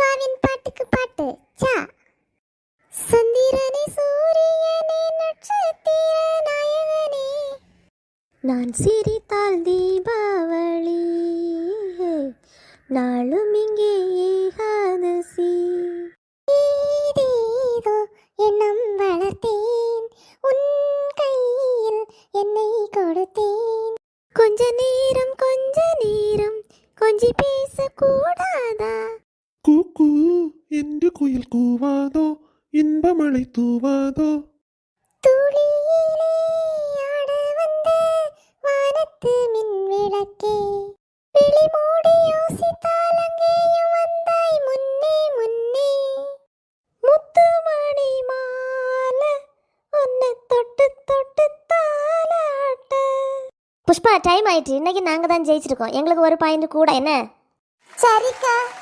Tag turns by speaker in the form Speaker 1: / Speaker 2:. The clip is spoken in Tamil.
Speaker 1: புஷ்பாவின் பாட்டுக்கு பாட்டு. சா. சந்திரனே சூரியனே நட்சத்திர நாயகனே நான் சிரித்தால் தீபாவளி. நாளும் இங்கே ஏகாதசி. ஏதேதோ எண்ணம் வளர்த்தேன். உன் கையில் என்னை கொடுத்தேன். கொஞ்ச நேரம் கொஞ்ச நேரம் கொஞ்சி பேசக்கூடாதா?
Speaker 2: കൂക്കൂ എന്റെ കുയിൽ കൂവാതോ ഇൻപമളി തൂവാതോ.
Speaker 1: പുഷ്പ ടൈം ആയിട്ട് ഇന്നേക്ക് നാങ്കതാൻ ജയിച്ചിരിക്കോ. ഞങ്ങൾക്ക് ഒരു പായിന്റ് കൂടെ എന്നെ? ചരിക്കാ.